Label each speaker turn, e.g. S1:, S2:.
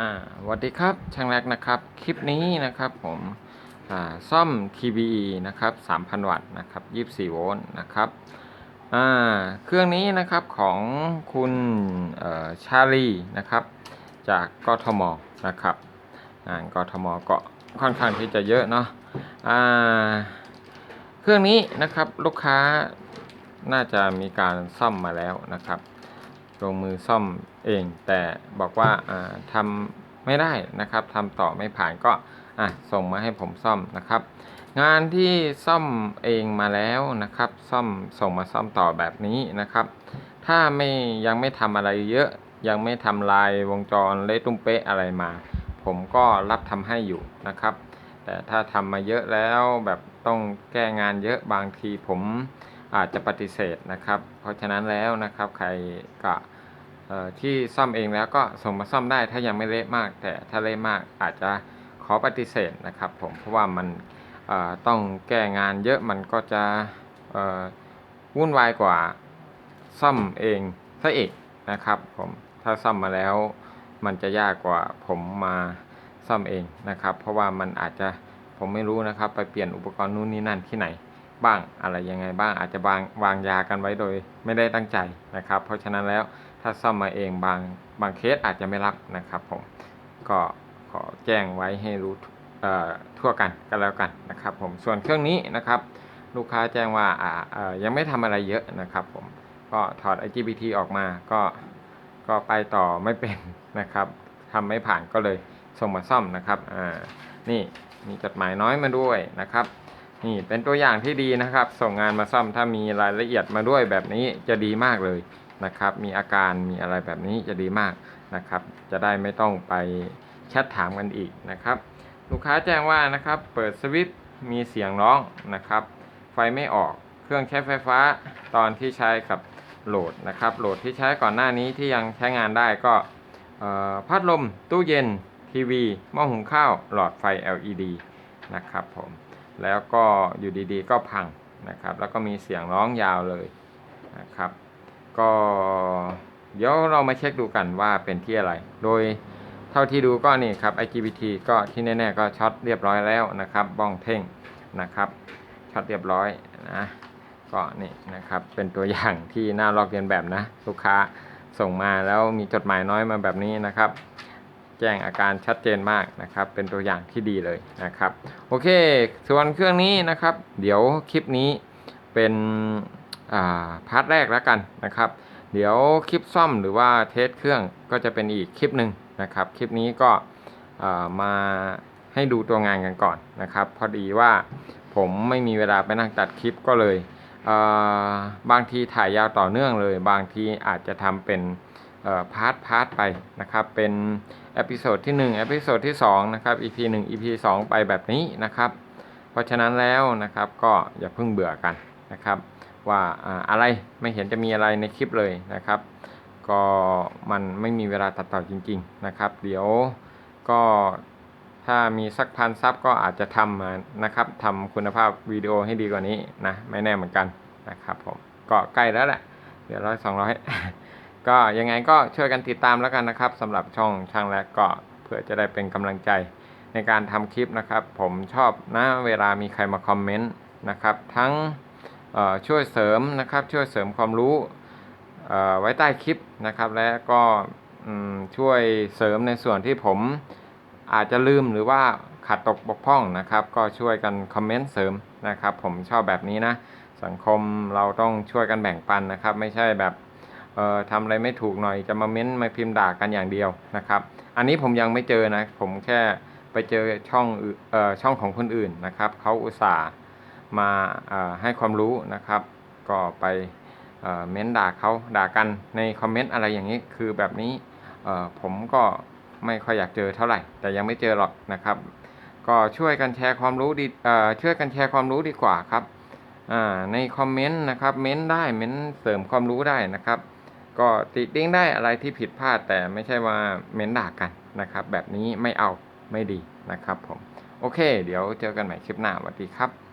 S1: อ่าสวัสดีครับช่างแรกนะครับ คลิปนี้นะครับผมอ่าซ่อม TBE นะครับ 3,000 วัตต์นะครับ 24 โวลต์นะครับอ่าเครื่องนี้นะครับของคุณเอ่อชาลีนะครับ จากกทมนะครับงานกทมก็ค่อนข้างที่จะเยอะเนาะอ่าเครื่องนี้นะครับลูกค้าน่าจะมีการซ่อมมาแล้วนะครับ ลงมือซ่อมเอง แต่บอกว่าอ่าทำไม่ได้นะครับทำต่อไม่ผ่านก็ส่งมาให้ผมซ่อมนะครับ งานที่ซ่อมเองมาแล้วนะครับ ซ่อมส่งมาซ่อมต่อแบบนี้นะครับ ถ้าไม่ยังไม่ทำอะไรเยอะยังไม่ทำลายวงจรเละตุ้มเป๊ะอะไรมา ผมก็รับทำให้อยู่นะครับ แต่ถ้าทำมาเยอะแล้วแบบต้องแก้งานเยอะบางทีผม อาจจะปฏิเสธนะครับ เพราะฉะนั้นแล้วนะครับใครก็ที่ซ่อมเองแล้วก็ส่งมาซ่อมได้ถ้ายังไม่เละมาก แต่ถ้าเละมากอาจจะขอปฏิเสธนะครับผมเพราะว่ามันต้องแก้งานเยอะมันก็จะวุ่นวายกว่าซ่อมเองซะอีกนะครับผมถ้าซ่อมมาแล้วมันจะยากกว่าผมมาซ่อมเองนะครับ เพราะว่ามันอาจจะผมไม่รู้นะครับ ไปเปลี่ยนอุปกรณ์นู่นนี่นั่นที่ไหน บ้างอะไรยังไงบ้างอาจจะวางวางยากันไว้โดยไม่ได้ตั้งใจนะครับ เพราะฉะนั้นแล้วถ้าซ่อมมาเองบางบางเคสอาจจะไม่รับนะครับผมก็ขอแจ้งไว้ให้รู้ทั่วกันกันแล้วกันนะครับผมส่วนเครื่องนี้นะครับ ลูกค้าแจ้งว่าอ่ายังไม่ทำอะไรเยอะนะครับผมก็ถอด IGBT ออกมาก็ก็ไปต่อไม่เป็นนะครับทำไม่ผ่านก็เลยส่งมาซ่อมนะครับอ่านี่มีจดหมายน้อยมาด้วยนะครับ นี่เป็นตัวอย่างที่ดีนะครับ ส่งงานมาซ่อมถ้ามีรายละเอียดมาด้วยแบบนี้จะดีมากเลยนะครับ มีอาการมีอะไรแบบนี้จะดีมากนะครับ จะได้ไม่ต้องไปแชทถามกันอีกนะครับ ลูกค้าแจ้งว่านะครับเปิดสวิตช์มีเสียงร้องนะครับ ไฟไม่ออกเครื่องใช้ไฟฟ้าตอนที่ใช้กับโหลดนะครับ โหลดที่ใช้ก่อนหน้านี้ที่ยังใช้งานได้ก็พัดลมตู้เย็นทีวีหม้อหุงข้าวหลอดไฟ LED นะครับผม แล้วก็อยู่ดีๆ ก็พังนะครับ แล้วก็มีเสียงร้องยาวเลยนะครับ ก็เดี๋ยวเรามาเช็คดูกันว่าเป็นที่อะไร โดยเท่าที่ดูก็นี่ครับ IGBT ก็ที่แน่ๆก็ช็อตเรียบร้อยแล้วนะครับบ้องเท่งนะครับช็อตเรียบร้อยนะก็นี่นะครับเป็นตัวอย่างที่น่าลอกเรียนแบบนะ ลูกค้าส่งมาแล้วมีจดหมายน้อยมาแบบนี้นะครับ แจ้งอาการชัดเจนมากนะครับ เป็นตัวอย่างที่ดีเลยนะครับ โอเค ส่วนเครื่องนี้นะครับ เดี๋ยวคลิปนี้เป็นอ่าพาร์ทแรกแล้วกันนะครับ เดี๋ยวคลิปซ่อมหรือว่าเทสเครื่องก็จะเป็นอีกคลิปหนึ่งนะครับ คลิปนี้ก็อ่ามาให้ดูตัวงานกันก่อนนะครับ พอดีว่าผมไม่มีเวลาไปนั่งตัดคลิปก็เลยอ่าบางทีถ่ายยาวต่อเนื่องเลย บางทีอาจจะทำเป็น พาร์ทพาร์ทไปนะครับ เป็นเอพิโซดที่1เอพิโซดที่2นะครับ EP 1 EP 2 ไปแบบนี้นะครับ เพราะฉะนั้นแล้วนะครับก็อย่าเพิ่งเบื่อกันนะครับ ว่าอะไรไม่เห็นจะมีอะไรในคลิปเลยนะครับ ก็มันไม่มีเวลาตัดต่อจริง ๆนะครับ เดี๋ยวก็ถ้ามีสักพันซับก็อาจจะทำมานะครับทำคุณภาพวิดีโอให้ดีกว่านี้นะไม่แน่เหมือนกันนะครับผมก็ใกล้แล้วแหละเดี๋ยวร้อยสองร้อย ก็ยังไงก็ช่วยกันติดตามแล้วกันนะครับสำหรับช่องช่างแรกก็เพื่อจะได้เป็นกำลังใจในการทำคลิปนะครับ ผมชอบนะเวลามีใครมาคอมเมนต์นะครับทั้งช่วยเสริมนะครับช่วยเสริมความรู้ไว้ใต้คลิปนะครับ และก็ช่วยเสริมในส่วนที่ผมอาจจะลืมหรือว่าขาดตกบกพร่องนะครับ ก็ช่วยกันคอมเมนต์เสริมนะครับ ผมชอบแบบนี้นะสังคมเราต้องช่วยกันแบ่งปันนะครับ ไม่ใช่แบบ เอ่อทำอะไรไม่ถูกหน่อยจะมาเม้นมาพิมพ์ด่ากันอย่างเดียวนะครับ อันนี้ผมยังไม่เจอนะ ผมแค่ไปเจอช่องเอ่อช่องของคนอื่นนะครับเขาอุตส่าห์มาเอ่อให้ความรู้นะครับ ก็ไปเอ่อเม้นด่าเขาด่ากันในคอมเมนต์อะไรอย่างนี้คือแบบนี้เอ่อผมก็ไม่ค่อยอยากเจอเท่าไหร่ แต่ยังไม่เจอหรอกนะครับ ก็ช่วยกันแชร์ความรู้ดีเอ่อช่วยกันแชร์ความรู้ดีกว่าครับอ่าในคอมเมนต์นะครับเม้นได้เม้นเสริมความรู้ได้นะครับ ก็ติติ้งได้อะไรที่ผิดพลาดแต่ไม่ใช่ว่าเม้นด่ากันนะครับ แบบนี้ไม่เอาไม่ดีนะครับผม โอเค เดี๋ยวเจอกันใหม่คลิปหน้าสวัสดีครับ